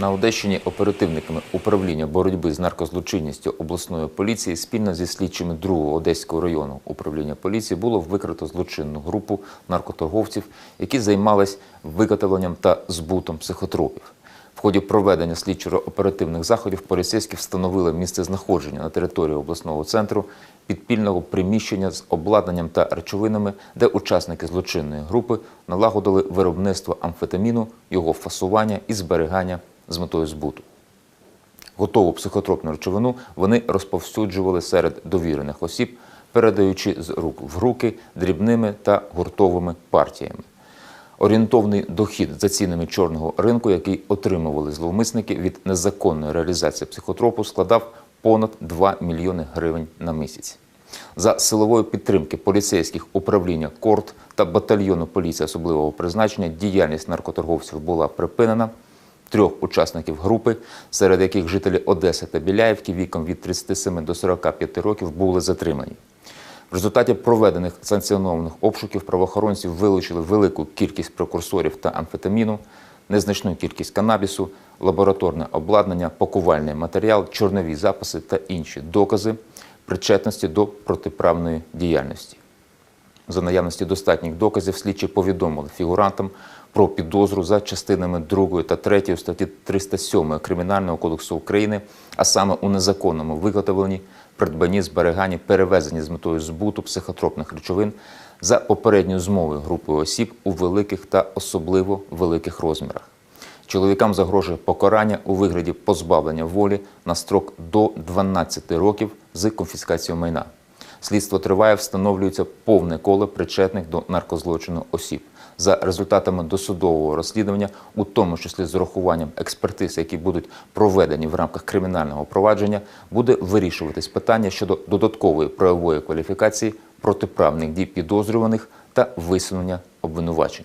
На Одещині оперативниками управління боротьби з наркозлочинністю обласної поліції спільно зі слідчими 2-го Одеського району управління поліції було викрито злочинну групу наркоторговців, які займались виготовленням та збутом психотропів. В ході проведення слідчо-оперативних заходів поліцейські встановили місце знаходження на території обласного центру підпільного приміщення з обладнанням та речовинами, де учасники злочинної групи налагодили виробництво амфетаміну, його фасування і зберігання з метою збуту. Готову психотропну речовину вони розповсюджували серед довірених осіб, передаючи з рук в руки дрібними та гуртовими партіями. Орієнтовний дохід за цінами чорного ринку, який отримували зловмисники від незаконної реалізації психотропу, складав понад 2 мільйони гривень на місяць. За силової підтримки поліцейських управління КОРТ та батальйону поліції особливого призначення діяльність наркоторговців була припинена. Трьох учасників групи, серед яких жителі Одеси та Біляївки віком від 37 до 45 років були затримані. В результаті проведених санкціонованих обшуків правоохоронці вилучили велику кількість прекурсорів та амфетаміну, незначну кількість канабісу, лабораторне обладнання, пакувальний матеріал, чорнові записи та інші докази причетності до протиправної діяльності. За наявності достатніх доказів слідчі повідомили фігурантам про підозру за частинами 2 та 3 статті 307 Кримінального кодексу України, а саме у незаконному виготовленні, придбанні, зберіганні, перевезенні з метою збуту психотропних речовин за попередньою змовою групою осіб у великих та особливо великих розмірах. Чоловікам загрожує покарання у вигляді позбавлення волі на строк до 12 років з конфіскацією майна. Слідство триває, встановлюється повне коло причетних до наркозлочину осіб. За результатами досудового розслідування, у тому числі з урахуванням експертиз, які будуть проведені в рамках кримінального провадження, буде вирішуватись питання щодо додаткової правової кваліфікації протиправних дій підозрюваних та висунення обвинувачень.